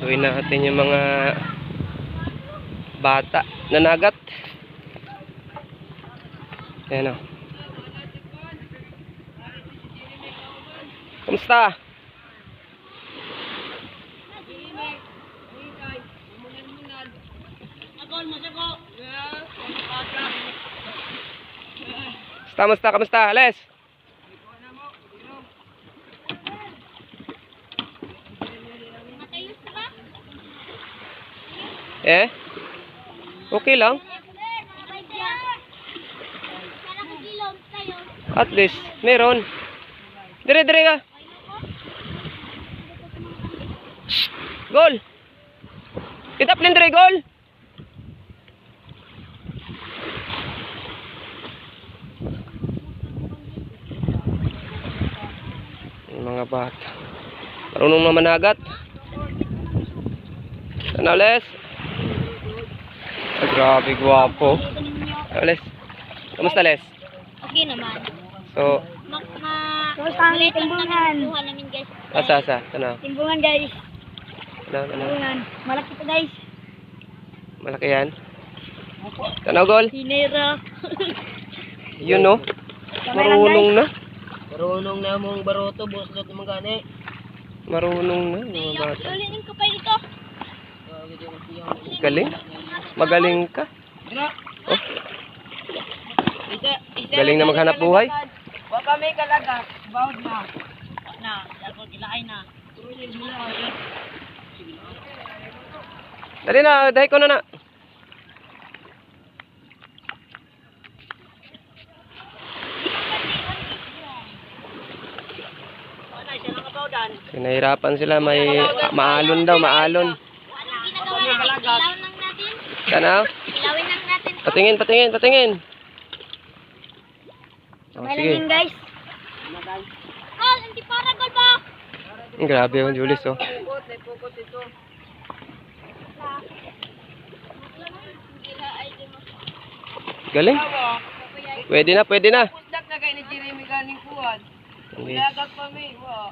Tuwin natin yung mga bata na nagat. Ayan o. Kamusta? Kamusta, kamusta, kamusta? Eh? Okay lang. At least, meron. Dire, dire ka. Kitap din dire! Yung mga bata. Marunong naman agat. Ano, Grabe, gwapo. Ano, Les? Kamusta, Les? Okay naman. So, Kamusta ang timbungan? Kuha namin guys. asa, asa? Ano? Timbungan guys. Ano, ano? Timbungan. Malaki to guys. Malaki yan. Ano, gol? Hinera. Yun, no? Marunong na. Marunong na mong baroto, boss lot naman gani. Marunong na, mga bata. Ulinin ko pa dito. Galing. Magaling ka. Oh, galing na maghanap buhay. Wa kami kalaga, bawd na. Na, ako kilaay na. Dali na, dahil ko na na. Sinahirapan sila, may maalon daw, maalon. Wala ginagawa natin. Ilaw lang natin. Sana? Ilawin lang natin. Patingin, patingin, patingin. Oh, sige. guys. Gol, hindi para gol ba? Ang Grabe yung Julius, oh. Pukot, may pukot ito. Galing. Pwede na, pwede na. Pusdak na kay ni Jeremy ganing kuwan. Yes. Pa mi, wa.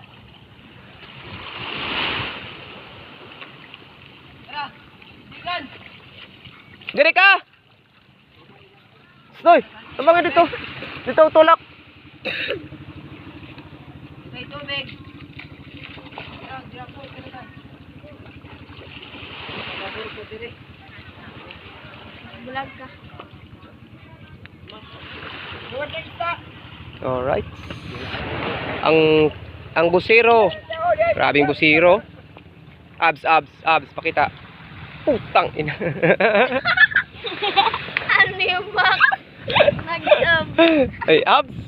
Diri ka! Stoy! Tumangin dito. Dito, tulak. May tubig. Bulag ka. Alright. Ang ang busiro. Grabing busiro. Abs, abs, abs. Pakita. Putang ina. ano yung bak? Nag-um. Ay, abs.